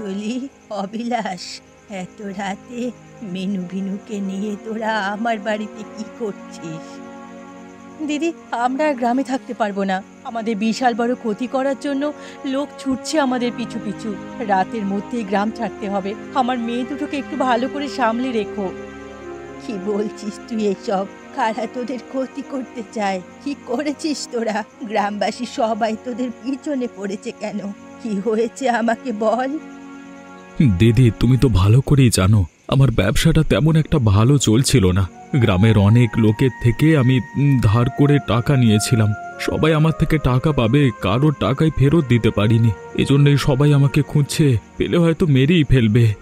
অঞ্জলি অবিলাস। এত রাতে মেনু ভিনুকে নিয়ে তোরা আমার বাড়িতে কি করছিস? দিদি আমরা আর গ্রামে থাকতে পারব না। আমাদের বিশাল বড় ক্ষতি করার জন্য লোক ছুটছে আমাদের পিছু পিছু। রাতের মধ্যেই গ্রাম ছাড়তে হবে। আমার মেয়ে দুটোকে একটু ভালো করে সামলে রেখো। কি বলছিস তুই এসব? কারা তোদের ক্ষতি করতে চায়? কি করেছিস তোরা? গ্রামবাসী সবাই তোদের পিছনে পড়েছে কেন? কি হয়েছে আমাকে বল। দিদি, তুমি তো ভালো করেই জানো, আমার ব্যবসাটা তেমন একটা ভালো চলছিল না। গ্রামের অনেক লোকের থেকে আমি ধার করে টাকা নিয়েছিলাম। সবাই আমার থেকে টাকা পাবে, কারোর টাকায় ফেরত দিতে পারিনি। এজন্যই সবাই আমাকে খুঁজছে, পেলে হয়তো মেরেই ফেলবে।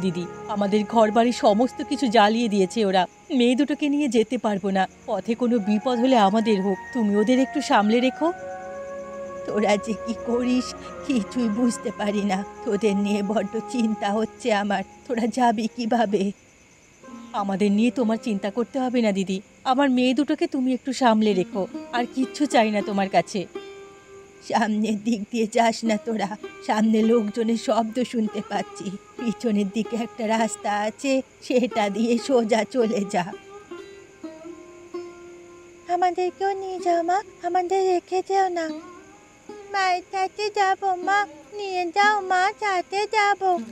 দিদি, আমাদের ঘর বাড়ি সমস্ত কিছু জ্বালিয়ে দিয়েছে ওরা। মেয়ে দুটোকে নিয়ে যেতে পারব না। পথে কোনো বিপদ হলে আমাদের হোক। তুমি ওদের একটু সামলে রেখো। তোরা যে কি করিস? কিছুই বুঝতে পারি না। তোদের নিয়ে বড্ড চিন্তা হচ্ছে আমার। তোরা যাবি কীভাবে? আমাদের নিয়ে তোমার চিন্তা করতে হবে না, দিদি। আমার মেয়ে দুটোকে তুমি একটু সামলে রেখো। আর কিচ্ছু চাই না তোমার কাছে। সামনের দিক দিয়ে যাস না তোরা। সামনে লোকজনের শব্দ শুনতে পাচ্ছি। পিছনের দিকে একটা রাস্তা আছে। সেটা দিয়ে সোজা চলে যা। আমাদেরকেও নিয়ে যাও, মা। আমাদের রেখে যেও না। যাব, মা। নিয়ে যাও, মা, সাথে যাব।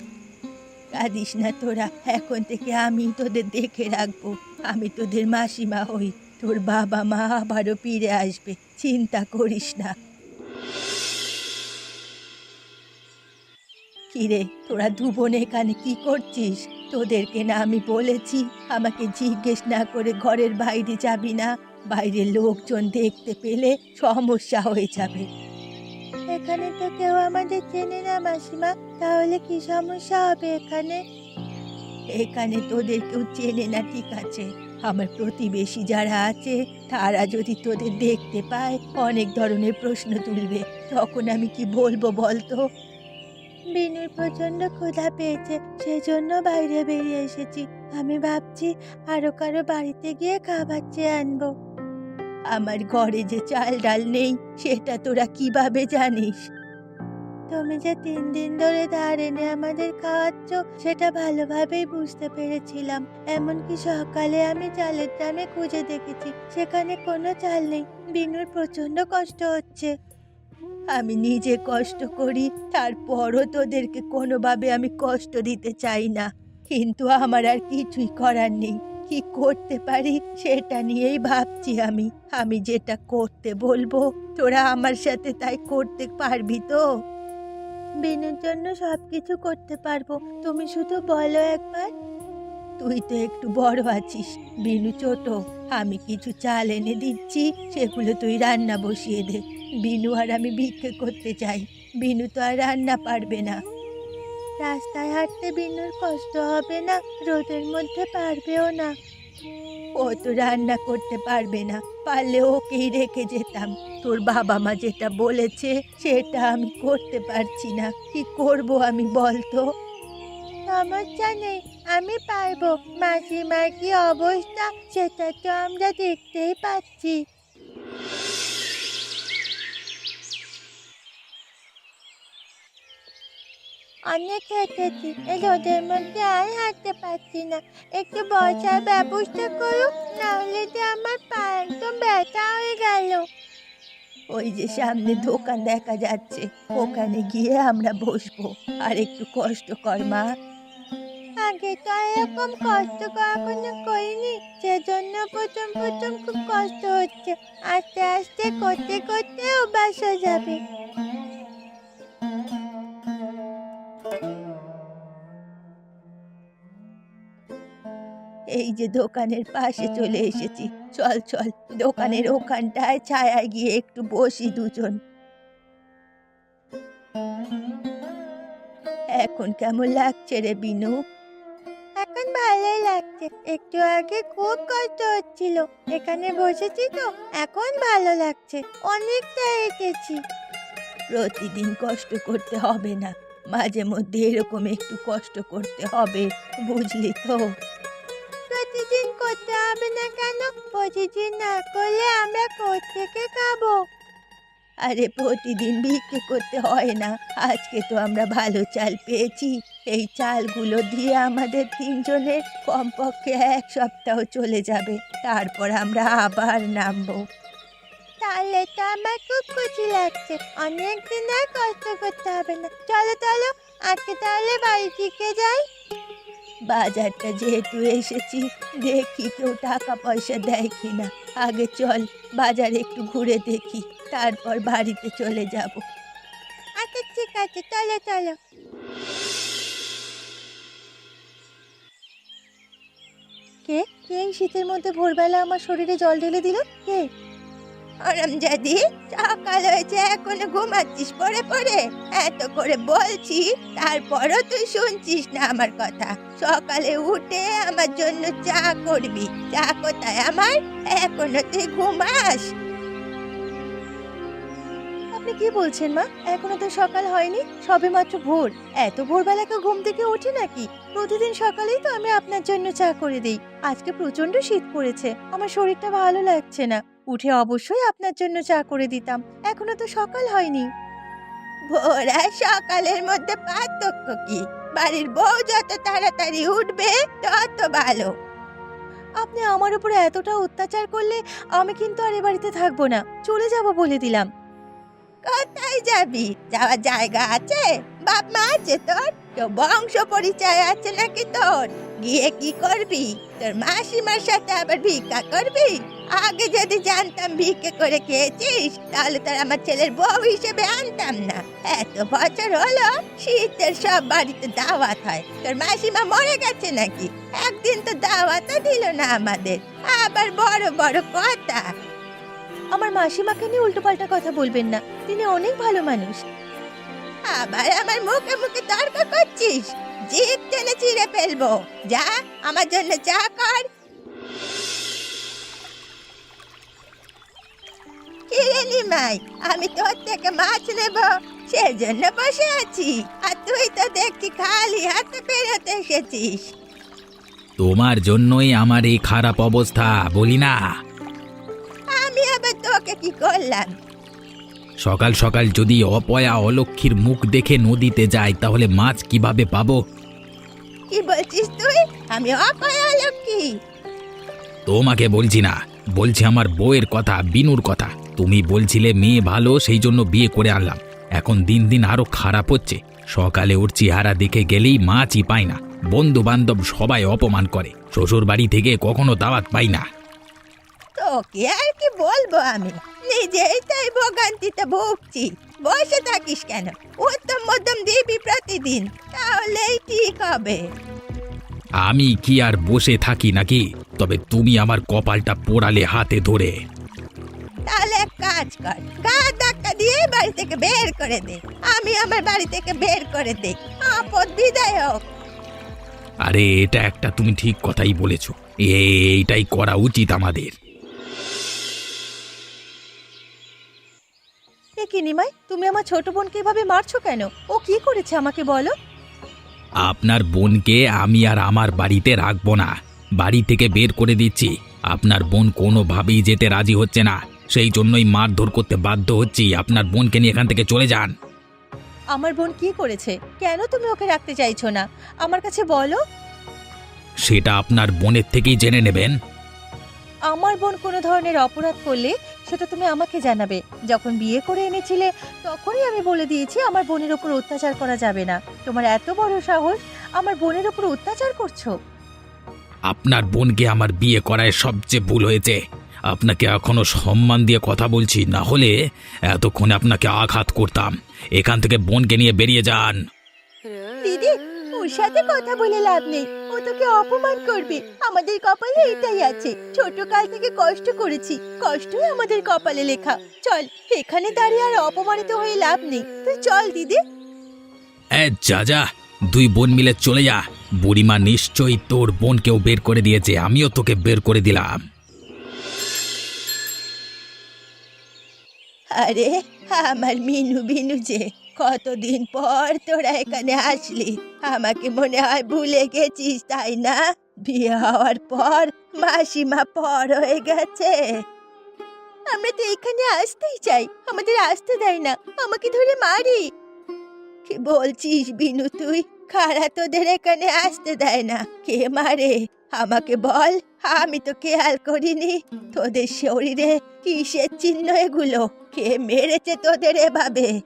কাঁদিস না তোরা, এখন থেকে আমি তোদের দেখে রাখব। আমি তোদের মাসিমা হই, তোর বাবা মা আবারও ফিরে আসবে, চিন্তা করিস না। কিরে, তোরা দুবোন এখানে কি করছিস? তোদেরকে না আমি বলেছি, আমাকে জিজ্ঞেস না করে ঘরের বাইরে যাবি না? বাইরের লোকজন দেখতে পেলে সমস্যা হয়ে যাবে। এখানে তো কেউ আমাদের চেনে না মাসিমা। তাহলে কি সমস্যা হবে এখানে? এখানে তোদের কেউ চেনে না ঠিক আছে। আমার প্রতিবেশী যারা আছে তারা যদি তোদের দেখতে পায় অনেক ধরনের প্রশ্ন তুলবে। তখন আমি কি বলব বলতো? বিনুর প্রচণ্ড ক্ষুধা পেয়েছে সেজন্য বাইরে বেরিয়ে এসেছি। আমি ভাবছি আরও কারও বাড়িতে গিয়ে খাবার চেয়ে আনব। আমার ঘরে যে চাল ডাল নেই, সেটা তোরা কীভাবে জানিস? তুমি যে তিন দিন ধরে ধার এনে আমাদের খাওয়াচ্ছ, সেটা ভালোভাবেই বুঝতে পেরেছিলাম। এমনকি সকালে আমি চালের দামে খুঁজে দেখেছি, সেখানে কোনো চাল নেই। বিনুর প্রচণ্ড কষ্ট হচ্ছে। আমি নিজে কষ্ট করি, তারপরও তোদেরকে কোনোভাবে আমি কষ্ট দিতে চাই না। কিন্তু আমার আর কিছুই করার নেই। কি করতে পারি সেটা নিয়েই ভাবছি আমি। আমি যেটা করতে বলব, তোরা আমার সাথে তাই করতে পারবি তো? বিনুর জন্য সব কিছু করতে পারব। তুমি শুধু বলো একবার। তুই তো একটু বড় আছিস, বিনু ছোট। আমি কিছু চাল এনে দিচ্ছি, সেগুলো তুই রান্না বসিয়ে দে। বিনু আর আমি ভিক্ষে করতে চাই। বিনু তো আর রান্না পারবে না। রাস্তায় হাঁটতে বিনুর কষ্ট হবে না, রোদের মধ্যে পারবেও না। ও তো রান্না করতে পারবে না, পারলে ওকেই রেখে যেতাম। তোর বাবা মা যেটা বলেছে, সেটা আমি করতে পারছি না। কি করব আমি বলতো সমস্যা নেই, আমি পারব। মাসিমার কি অবস্থা, সেটা তো আমরা দেখতেই পাচ্ছি। অনেক হেঁটেছি। এই রোদের মধ্যে আর হাঁটতে পারছি না। একটু বসার ব্যবস্থা করুক না হলে যে আমার পা একদম ব্যথা হয়ে গেল। ওই যে সামনে দোকান দেখা যাচ্ছে ওখানে গিয়ে আমরা বসবো। আর একটু কষ্ট কর মা। আগে তো এরকম কষ্ট কখনো করিনি সেজন্য প্রথম প্রথম খুব কষ্ট হচ্ছে। আস্তে আস্তে করতে করতে অভ্যাস হয়ে যাবে। এই যে দোকানের পাশে চলে এসেছি। চল চল দোকানের ওখানটায় ছায়ায় গিয়ে একটু বসি দুজন। এখন কেমন লাগছে রে বিনু? এখন ভালোই লাগছে। একটু আগে খুব কষ্ট হচ্ছিল। এখানে বসেছি তো এখন ভালো লাগছে। অনেকটা হেঁটেছি প্রতিদিন কষ্ট করতে হবে না। মাঝে মধ্যে এরকম একটু কষ্ট করতে হবে বুঝলি তো? হবে না কেন? প্রতিদিন না করলে আমরা কোথেকে খাব? আরে, প্রতিদিন বিক্রি করতে হয় না। আজকে তো আমরা ভালো চাল পেয়েছি। এই চালগুলো দিয়ে আমাদের তিনজনের কমপক্ষে এক সপ্তাহ চলে যাবে। তারপর আমরা আবার নামবো। তাহলে তো আমার খুব খুশি লাগছে। অনেক দিন আর কষ্ট করতে হবে না। চলো চলো, আজকে তাহলে বাড়ি থেকে যাই। বাজারটা যেহেতু এসেছি, দেখি কেউ টাকা পয়সা দেয় কিনা। আগে চল বাজারে একটু ঘুরে দেখি, তারপর বাড়িতে চলে যাব। আচ্ছা ঠিক আছে, চলো চলো। কে? কে এই শীতের মধ্যে ভোরবেলা আমার শরীরে জল ঢেলে দিল? কে? আরামজাদি সকাল হয়েছে, এখনও ঘুমাচ্ছিস পরে পরে এত করে বলছি, তারপরও তুই শুনছিস না আমার কথা। সকালে উঠে আমার জন্য চা করবি। চা কোথায় আমার? এখনও তুই ঘুমাস? আপনি কি বলছেন, মা? এখনও তো সকাল হয়নি, সবে মাত্র ভোর। এত ভোরবেলা কেউ ঘুম থেকে ওঠে নাকি? প্রতিদিন সকালেই তো আমি আপনার জন্য চা করে দিই। আজকে প্রচণ্ড শীত পড়েছে, আমার শরীরটা ভালো লাগছে না। উঠে অবশ্যই আপনার জন্য চা করে দিতাম। এখনও তো সকাল হয়নি। ভোর সকালের মধ্যে পার্থক্য কি? বাড়ির বউ যত তাড়াতাড়ি উঠবে, তত ভালো। আপনি আমার উপরে এতটা অত্যাচার করলে আমি কিন্তু আর এ বাড়িতে থাকব না। চলে যাব বলে দিলাম। কোথায় যাবি? যাওয়ার জায়গা আছে? বাপ মা আছে তোর? কেউ বংশ পরিচয় আছে নাকি তোর? গিয়ে কি করবি? তোর মাসিমার সাথে আবার ভিক্ষা করবি? আগে যদি জানতাম ভিক্ষে করে খেয়েছিস তাহলে তার আমার ছেলের বউ হিসেবে আনতাম না। এত বছর হলো শীতের সব বাড়িতে দাওয়াত হয়। তোর মাসিমা মরে গেছে নাকি? একদিন তো দাওয়াতও দিল না আমাদের। আবার বড় বড় কথা। আমার মাসিমাকে নিয়ে উল্টোপাল্টা কথা বলবেন না। তিনি অনেক ভালো মানুষ। আবার আমার মুখে মুখে তর্ক করছিস? জিভ টেনে চিড়ে ফেলব। যা আমার জন্য চা কর। কিরে নিমাই আমি তোর থেকে মাছ নেব সেজন্য বসে আছি। আর তুই তো দেখছি খালি হাতে বেরোতে এসেছিস। তোমার জন্যই আমার এই খারাপ অবস্থা বলি না। আমি আবার তোকে কি করলাম? সকাল সকাল যদি অপয়া অলক্ষীর মুখ দেখে নদীতে যাই তাহলে মাছ কীভাবে পাবো? কি বলছিস তুই? আমি অপয়া লক্ষ্মী তোমাকে বলছি না বলছি আমার বউয়ের কথা বিনুর কথা। তুমি বলছিলে মেয়ে ভালো সেই জন্য বিয়ে করে আনলাম। এখন দিন দিন আরও খারাপ হচ্ছে। সকালে ওর চেহারা দেখে গেলেই মাছই পায় না। বন্ধু বান্ধব সবাই অপমান করে। শ্বশুর বাড়ি থেকে কখনো দাওয়াত পাই না। তোকে আর কি বলব আমি? নিজেই তাই ভোগান্তিতে ভুগছি। বসে থাকিস কেন? উত্তম মধ্যম দিবি প্রতিদিন। তাহলেই ঠিক হবে। আমি কি আর বসে থাকি নাকি? তবে তুমি আমার কপালটা পোড়ালে হাতে ধরে। তাহলে এক কাজ কর গা ধাক্কা দিয়ে বাড়ি থেকে বের করে দে। আমি আমার বাড়ি থেকে বের করে দে আপদ বিদায় হোক আরে এটা একটা তুমি ঠিক কথাই বলেছ। এইটাই করা উচিত আমাদের। এ কি নিমাই তুমি আমার ছোট বোনকে এভাবে মারছো কেন? ও কি করেছে আমাকে বলো? আপনার বোনকে আমি আর আমার বাড়িতে রাখব না। বাড়ি থেকে বের করে দিচ্ছি। আপনার বোন কোনোভাবেই যেতে রাজি হচ্ছে না। সেই জন্যই মারধর করতে বাধ্য হচ্ছি। আপনার বোনকে নিয়ে এখান থেকে চলে যান। আমার বোন কি করেছে? কেন তুমি ওকে রাখতে চাইছো না? আমার কাছে বলো। সেটা আপনার বোনের থেকেই জেনে নেবেন। আমার বোন কোনো ধরনের অপরাধ করলে সেটা তুমি আমাকে জানাবে। যখন বিয়ে করে এনেছিলে তখনই আমি বলে দিয়েছি আমার বোনের ওপর অত্যাচার করা যাবে না। তোমার এত বড় সাহস আমার বোনের ওপর অত্যাচার করছ। আপনার বোনকে আমার বিয়ে করায় সবচেয়ে ভুল হয়েছে। আপনাকে এখনও সম্মান দিয়ে কথা বলছি না হলে এতক্ষণে আপনাকে আঘাত করতাম। এখান থেকে বোনকে নিয়ে বেরিয়ে যান। দিদি ওর সাথে কথা বলে লাভ নেই। ও তোকে অপমান করবে। আমাদের কপালে এটাই আছে। ছোট কাল থেকে কষ্ট করেছি। কষ্টই আমাদের কপালে লেখা। চল এখানে দাঁড়িয়ে আর অপমানিত হয়ে লাভ নেই। তুই চল দিদি। এ যা যা। দুই বোন মিলে চলে যা। বুড়িমা নিশ্চয়ই তোর বোনকেও বের করে দিয়েছে। আমিও তোকে বের করে দিলাম। আরে, আমার মিনু বিনু যে, কতদিন পর তোরা এখানে আসলি? আমাকে মনে হয় ভুলে গেছিস, তাই না? বিয়ে হওয়ার পর মাসিমা পর হয়ে গেছে। আমরা তো এখানে আসতেই চাই, আমাদের আসতে দেয় না, আমাকে ধরে মারি। কি বলছিস বিনু তুই? খারা তোদের এখানে আসতে দেয় না, কে মারে? আমাকে বল, আমি তো খেয়াল করিনি। তোদের শরীরে কিসের চিহ্ন এগুলো? কে মেরেছে তোদের এভাবে?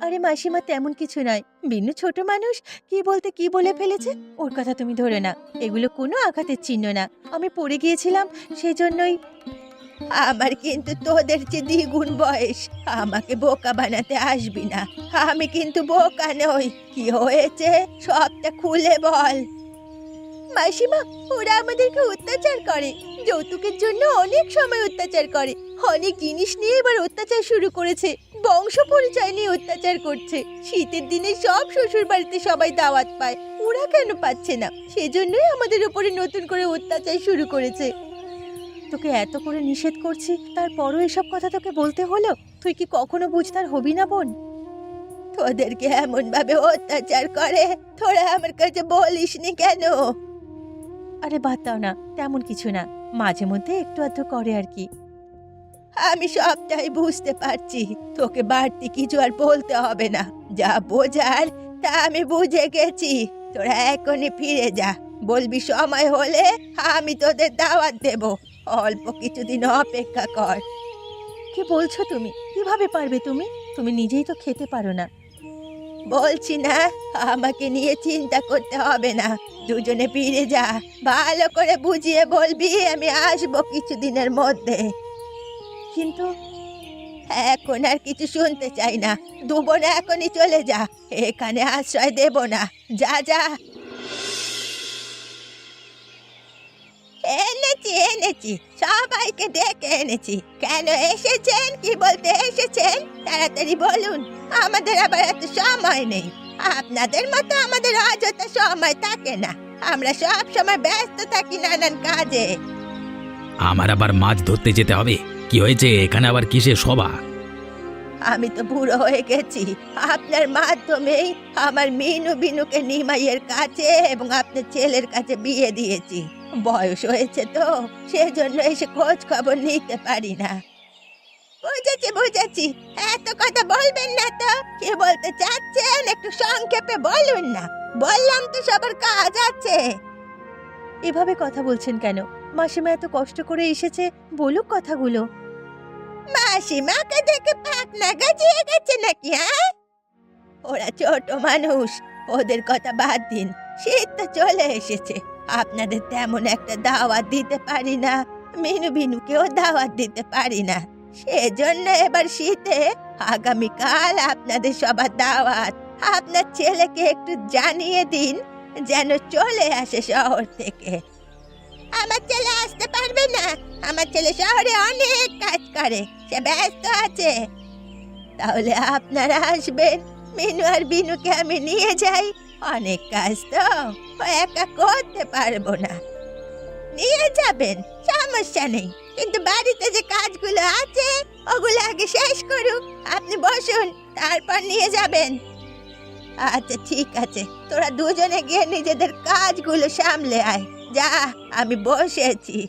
আরে মাসিমা, তেমন কিছু নয়। বিনু ছোট মানুষ কি বলতে কি বলে ফেলেছে? ওর কথা তুমি ধরে না। এগুলো কোনো আঘাতের চিহ্ন না। আমি পড়ে গিয়েছিলাম সেজন্যই। আমার কিন্তু তোদের চেয়ে দ্বিগুণ বয়স। আমাকে বোকা বানাতে আসবি না। আমি কিন্তু বোকা নই। কি হয়েছে? সবটা খুলে বল। মাসিমা, ওরা আমাদেরকে অত্যাচার করে। যৌতুকের জন্য অনেক সময় অত্যাচার করে। অনেক জিনিস নিয়ে এবার অত্যাচার শুরু করেছে। বংশ পরিচয় নিয়ে অত্যাচার করছে। শীতের দিনে সব শ্বশুর বাড়িতে সবাই দাওয়াত পায়। ওরা কেন পাচ্ছে না? সেজন্যই আমাদের উপরে নতুন করে অত্যাচার শুরু করেছে। তোকে এত করে নিষেধ করছি, তারপরও এসব কথা তোকে বলতে হলো? তুই কি কখনো বুঝতার হবি না, বোন? তোদেরকে এমন ভাবে অত্যাচার করে? তোরা আমার কাছে বলিসনি কেন? আরে বাদ দাও না, তেমন কিছু না। মাঝে মধ্যে একটু আধটু করে আর কি। আমি সবটাই বুঝতে পারছি। তোকে বাড়তি কিছু আর বলতে হবে না। যা বোঝার, তা আমি বুঝে গেছি। তোরা এখনই ফিরে যা। বলবি সময় হলে আমি তোদের দাওয়াত দেব। অল্প কিছুদিন অপেক্ষা কর। কি বলছো তুমি? কীভাবে পারবে তুমি? তুমি নিজেই তো খেতে পারো না। বলছি না, আমাকে নিয়ে চিন্তা করতে হবে না। দুজনে ফিরে যা, ভালো করে বুঝিয়ে বলবি, আমি আসব কিছুদিনের মধ্যে। কিন্তু এখন আর কিছু শুনতে চাই না। দুবোনে এখনই চলে যা, এখানে আশ্রয় দেব না। যা যা। এনেছি এনেছি সবাইকে ডেকে এনেছি। কেন এসেছেন? কি বলতে এসেছেন? তাড়াতাড়ি বলুন আমাদের আবার এত সময় নেই। আপনাদের মতো আমাদের অযথা সময় থাকে না। আমরা সব সময় ব্যস্ত থাকি নানান কাজে। আমার আবার মাছ ধরতে যেতে হবে। কি হয়েছে? এখানে আবার কিসের সভা? আমি তো বুড়ো হয়ে গেছি। আপনার মাধ্যমেই আমার মিনু বিনুকে নিমাইয়ের কাছে এবং আপনার ছেলের কাছে বিয়ে দিয়েছি। বয়স হয়েছে তো, সেজন্য এসে খোঁজ খবর নিতে পারি না। বুঝেছি বুঝেছি, এত কথা বলবেন না তো, কি বলতে চাচ্ছেন একটু সংক্ষেপে বলুন না, বললাম তো সবার কাজ আছে। এভাবে কথা বলছেন কেন? মাসিমা এত কষ্ট করে এসেছে, বলুক কথাগুলো। মাসিমাকে দেখে পাকনা গাছিয়ে গেছে নাকি হ্যাঁ? ওরা ছোট মানুষ, ওদের কথা বাদ দিন, শীত তো চলে এসেছে। আপনাদের তেমন একটা দাওয়াত দিতে পারি না। মিনু বিনুকেও দাওয়াত দিতে পারি না। সেজন্য এবার শীতে আগামীকাল আপনাদের সবার দাওয়াত। আপনার ছেলেকে একটু জানিয়ে দিন, যেন চলে আসে শহর থেকে। আমার ছেলে আসতে পারবে না। আমার ছেলে শহরে অনেক কাজ করে। সে ব্যস্ত আছে। তাহলে আপনারা আসবেন। মিনু আর বিনুকে আমি নিয়ে যাই। অনেক কাজ তো, একা করতে পারব না। নিয়ে যাবেন, সমস্যা নেই। কিন্তু বাড়িতে যে কাজগুলো আছে, ওগুলো আগে শেষ করুক আপনি বসুন, তারপর নিয়ে যাবেন। আচ্ছা ঠিক আছে। তোরা দুজনে গিয়ে নিজেদের কাজগুলো সামলে আয়। যা, আমি বসেছি।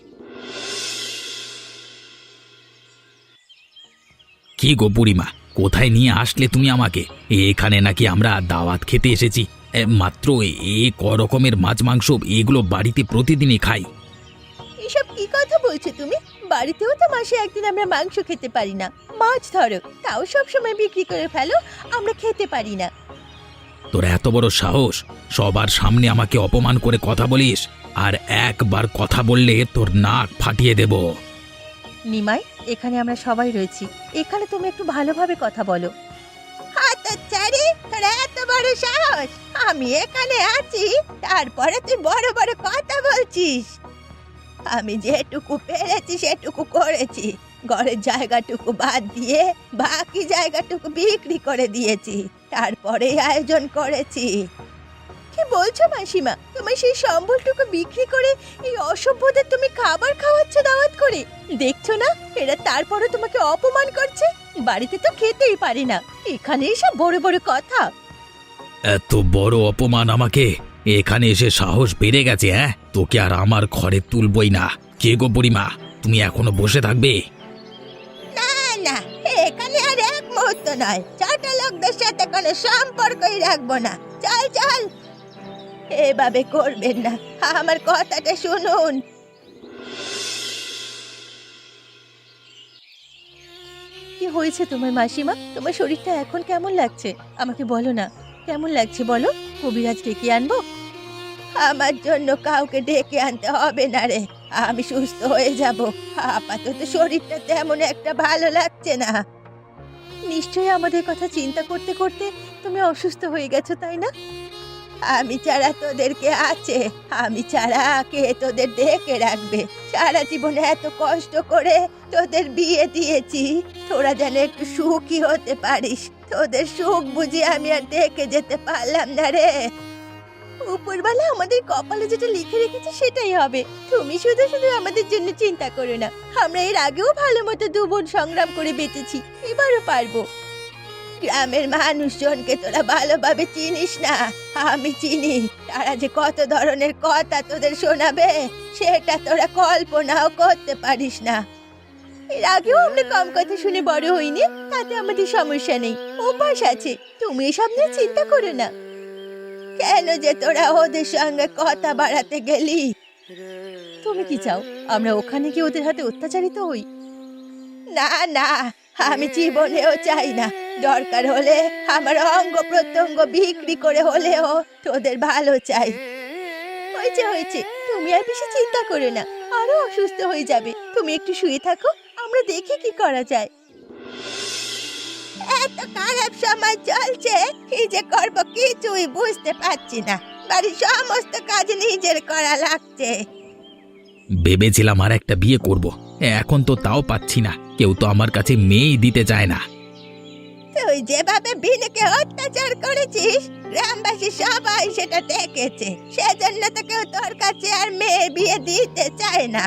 কি গো বুড়িমা, কোথায় নিয়ে আসলে তুমি আমাকে? এখানে নাকি আমরা দাওয়াত খেতে এসেছি। এ, মাত্র এ ক রকমের মাছ মাংস এগুলো বাড়িতে প্রতিদিনই খাই। এসব কি কথা বলছো তুমি? বাড়িতেও তো মাসে একদিন আমরা মাংস খেতে পারি না। মাছ ধরো তাও সব সময় বিক্রি করে ফেলো আমরা খেতে পারি না। তোর এত বড় সাহস? সবার সামনে আমাকে অপমান করে কথা বলিস? আর একবার কথা বললে তোর নাক ফাটিয়ে দেব। নিমাই এখানে আমরা সবাই রয়েছি। এখানে তুমি একটু ভালোভাবে কথা বলো। হাত হাতছাড়ি তোর এত বড় সাহস। আমি এখানে আছি, তারপরে তুই বড় বড় কথা বলছিস। আমি যেটুকু পেরেছি সেটুকু করেছি। ঘরের জায়গাটুকু বাদ দিয়ে বাকি জায়গাটুকু বিক্রি করে দিয়েছি। তারপরে আয়োজন করেছি। কি বলছো মাসিমা? তোমার সেই সম্বলটুকু বিক্রি করে এই অসভ্যদের তুমি খাবার খাওয়াচ্ছ দাওয়াত করে? দেখছ না? এরা তারপরও তোমাকে অপমান করছে? বাড়িতে তো খেতেই পারি না। এখানে এসব বড় বড় কথা। এত বড় অপমান আমাকে। এখানে এসে সাহস বেড়ে গেছে হ্যাঁ? তোকে আর আমার ঘরে তুলবই না। কে গো বুড়িমা তুমি এখনও বসে থাকবে? না না এখানে আর এক মুহূর্ত নয়। ছোট লোকদের সাথে কোনো সম্পর্কই রাখব না। চল চল। এভাবে করবেন না। আমার কথাটা শুনুন। কি হয়েছে তোমার মাসিমা? তোমার শরীরটা এখন কেমন লাগছে? আমাকে বলো না। কেমন লাগছে বলো? কবিরাজ ডেকে আনব? আমার জন্য কাউকে ডেকে আনতে হবে না রে। আমি সুস্থ হয়ে যাব। আপাতত শরীরটা তেমন একটা ভালো লাগছে না। নিশ্চয়ই আমাদের কথা চিন্তা করতে করতে তুমি অসুস্থ হয়ে গেছো, তাই না? আমি ছাড়া তোদেরকে আছে, আমি ছাড়া কে তোদের দেখে রাখবে? সারা জীবনে এত কষ্ট করে তোদের বিয়ে দিয়েছি। তোরা যেন একটু সুখী হতে পারিস। তোদের সুখ বুঝি আমি আর দেখে যেতে পারলাম না রে। উপরবেলা আমাদের কপালে যেটা লিখে রেখেছে সেটাই হবে। তুমি শুধু শুধু আমাদের জন্য চিন্তা করো না। আমরা এর আগেও ভালো মতো দু বোন সংগ্রাম করে বেঁচেছি। এবারও পারব। গ্রামের মানুষজনকে তোরা ভালোভাবে চিনিস না? আমি চিনি। তারা যে কত ধরনের কথা তোদের শোনাবে, সেটা তোরা কল্পনাও করতে পারিস না। এর আগেও আমরা কম কথা শুনে বড় হইনি, তাতে আমাদের সমস্যা নেই। অভ্যাস আছে, তুমি এসব নিয়ে চিন্তা করো না। কেন যে তোরা ওদের সঙ্গে কথা বাড়াতে গেলি? তুমি কি চাও, আমরা ওখানে গিয়ে ওদের হাতে অত্যাচারিত হই? না না, আমি জীবনেও চাই না। দরকার হলে আমার অঙ্গ প্রত্যঙ্গ বিক্রি করে হলেও তোদের ভালো চাই। হয়েছে হয়েছে। তুমি আর বেশি চিন্তা করো না। আরও অসুস্থ হয়ে যাবে। তুমি একটু শুয়ে থাকো, আমরা দেখি কি করা যায়। এত খারাপ সময় চলছে, কি যে করব কিছুই বুঝতে পারছি না। বাড়ির সমস্ত কাজ নিজের করা লাগছে। ভেবেছিলাম আর একটা বিয়ে করব। এখন তো তাও পাচ্ছি না। কেউ তো আমার কাছে মেয়েই দিতে চায় না। তুই যেভাবে বিনুকে অত্যাচার করেছিস গ্রামবাসী সবাই সেটা দেখেছে। সেজন্য তো কেউ তোর কাছে আর মেয়ে বিয়ে দিতে চায় না।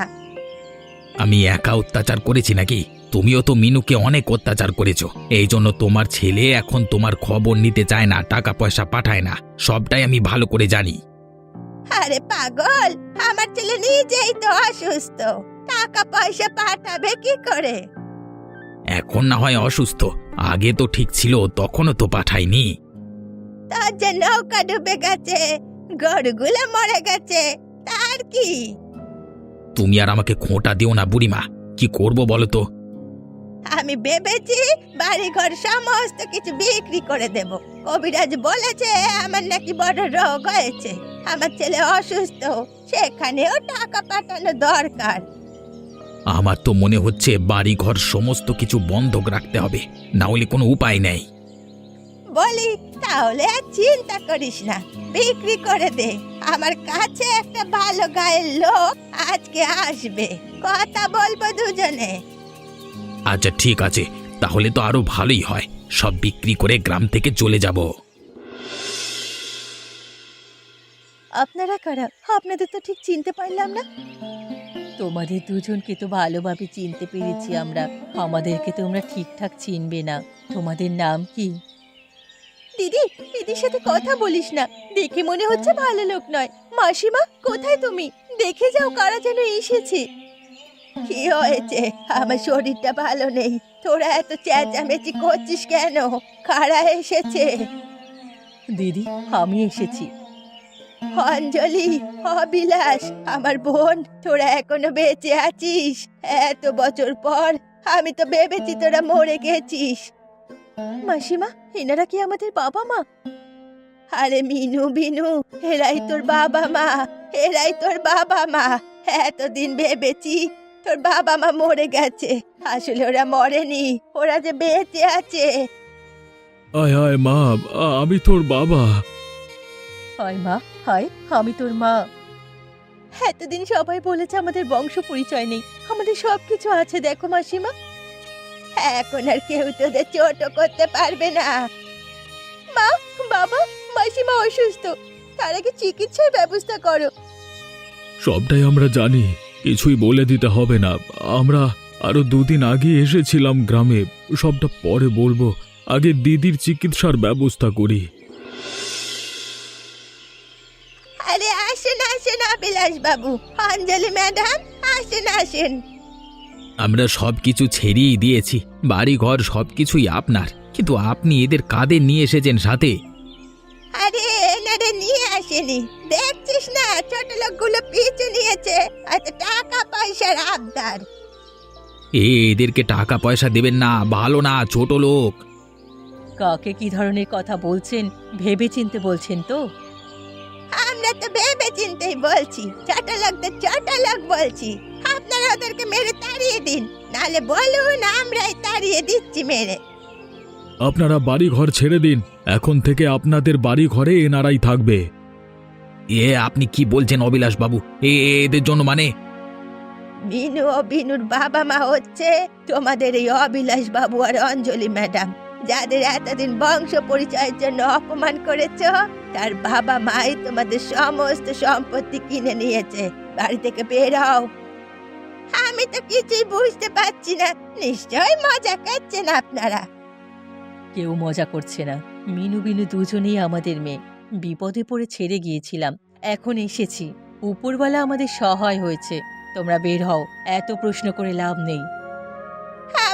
আমি একা অত্যাচার করেছি নাকি? তুমিও তো মিনুকে অনেক অত্যাচার করেছ। এই জন্য তোমার ছেলে এখন তোমার খবর নিতে চায় না টাকা পয়সা পাঠায় না। সবটাই আমি ভালো করে জানি। আরে পাগল আমার ছেলে নিজেই তো অসুস্থ। টাকা পয়সা পাঠাবে কি করে? এখন না হয় অসুস্থ। আগে তো ঠিক ছিল তখনও তো পাঠায়নি তার যে নৌকা ডুবে গেছে গরুগুলো মরে গেছে তার কি? তুমি আর আমাকে খোঁটা দিও না বুড়িমা। কি করব বলো তো? আমি ভেবেছি বাড়ি ঘর সমস্ত কিছু বিক্রি করে দেব। কবিরাজ বলেছে আমার নাকি বড় রোগ হয়েছে। আমার ছেলে অসুস্থ সেখানেও টাকা পাঠানো দরকার। আমার তো মনে হচ্ছে বাড়িঘর সমস্ত কিছু বন্ধক রাখতে হবে না হলে কোনো উপায় নেই। বলি তাহলে আর চিন্তা করিস না বিক্রি করে দে। আমার কাছে একটা ভালো গায়ের লোক আজকে আসবে কথা বলব দুজনে। আচ্ছা ঠিক আছে তাহলে তো আরও ভালোই হয় সব বিক্রি করে গ্রাম থেকে চলে যাব। আপনারা কারা? আপনাদের তো ঠিক চিনতে পারলাম না। তোমাদের দুজনকে তো ভালোভাবে চিনতে পেরেছি আমরা। আমাদেরকে তোমরা ঠিকঠাক চিনবে না। তোমাদের নাম কি? দিদি দিদির সাথে কথা বলিস না। দেখে মনে হচ্ছে ভালো লোক নয়। মাসিমা কোথায় তুমি? দেখে যাও কারা যেন এসেছে। কি হয়েছে? আমার শরীরটা ভালো নেই। তোরা এত চেঁচামেচি করছিস কেন? কারা এসেছে? দিদি আমি এসেছি। অঞ্জলি অবিলাস আমার বোন তোরা এখনও বেঁচে আছিস। এত বছর পর আমি তো ভেবেছি তোরা মরে গেছিস। মাসিমা এনারা কি আমাদের বাবা মা? আরে মিনু বিনু এরাই তোর বাবা মা এরাই তোর বাবা মা। এতদিন ভেবেছি তোর বাবা মা মরে গেছে। আসলে ওরা মরেনি ওরা যে বেঁচে আছে। আয় আয় মা আমি তোর বাবা। হায় মা হায়, আমি তোর মা। এতদিন সবাই বলেছে আমাদের বংশ পরিচয় নেই। আমাদের সব কিছু আছে, দেখো মাসিমা। এখন আর কেউ তোদের ছোট করতে পারবে না। মা, বাবা, মাসিমা অসুস্থ। তার আগে চিকিৎসার ব্যবস্থা করো। সবটাই আমরা জানি, কিছুই বলে দিতে হবে না। আমরা আরও দুদিন আগে এসেছিলাম গ্রামে, সবটা পরে বলব। আগে দিদির চিকিৎসার ব্যবস্থা করি। আসেন বাবু অঞ্জলি ম্যাডাম আসেন আসেন। আমরা সব কিছু ছেড়েই দিয়েছি। বাড়ি ঘর সব কিছুই আপনার। কিন্তু আপনি এদের কাঁধে নিয়ে এসেছেন সাথে। আরে এনারে নিয়ে আসেনি। দেখছিস না ছোট লোকগুলো পিছু নিয়েছে। হয়তো টাকা পয়সার আবদার। এ এদেরকে টাকা পয়সা দেবেন না। ভালো না ছোট লোক। কাকে কি ধরনের কথা বলছেন ভেবে চিনতে বলছেন তো? আমরা তো ভেবে চিনতেই বলছি ছোট লোকদের ছোট লোক বলছি। আপনারা ওদেরকে মেরে তাড়িয়ে দিন নালে বলুন আমরাই তাড়িয়ে দিচ্ছি মেরে। আপনারা বাড়ি ঘর ছেড়ে দিন এখন থেকে আপনাদের বাড়ি ঘরে এনারাই থাকবে। এ আপনি কি বলছেন অবিলাস বাবু এ এ- এদের জন্য মানে? বিনু ও বিনুর বাবা মা হচ্ছে তোমাদের এই অবিলাস বাবু আর অঞ্জলি ম্যাডাম। যাদের এতদিন বংশ পরিচয়ের জন্য অপমান করেছ, তার বাবা মাই তোমাদের সমস্ত সম্পত্তি কিনে নিয়েছে। বাড়ি থেকে বের হও। আমি তো কিছুই বুঝতে পারছি না। নিশ্চয়ই মজা করছেন আপনারা। কেউ মজা করছে না। মিনু বিনু দুজনেই আমাদের মেয়ে। বিপদে পড়ে ছেড়ে গিয়েছিলাম। এখন এসেছি। উপরওয়ালা আমাদের সহায় হয়েছে। তোমরা বের হও। এত প্রশ্ন করে লাভ নেই।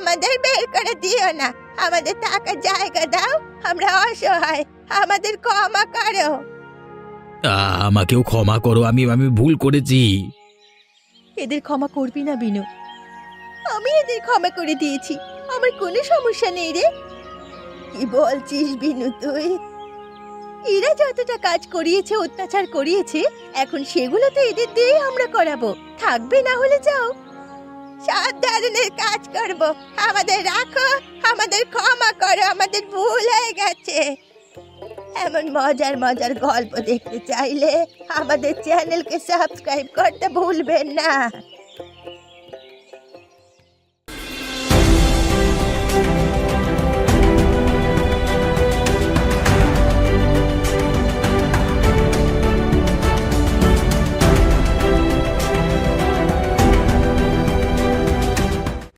আমাদের বের করে দিও না। আমাদের থাকার জায়গা দাও। আমরা অসহায়। আমাদের ক্ষমা করো। আমাকেও ক্ষমা করো। আমি আমি ভুল করেছি। এদের ক্ষমা করবি না বিনু। আমি এদের ক্ষমা করে দিয়েছি। আমার কোনো সমস্যা নেই রে। কি বলছিস বিনু তুই? এরা যতটা কাজ করিয়েছে অত্যাচার করিয়েছে এখন সেগুলো তো এদের দিয়েই আমরা করাবো। থাকবে না হলে যাও। সব ধরনের কাজ করব। আমাদের রাখো, আমাদের ক্ষমা করো, আমাদের ভুল হয়ে গেছে। এমন মজার মজার গল্প দেখতে চাইলে আমাদের চ্যানেলকে সাবস্ক্রাইব করতে ভুলবেন না।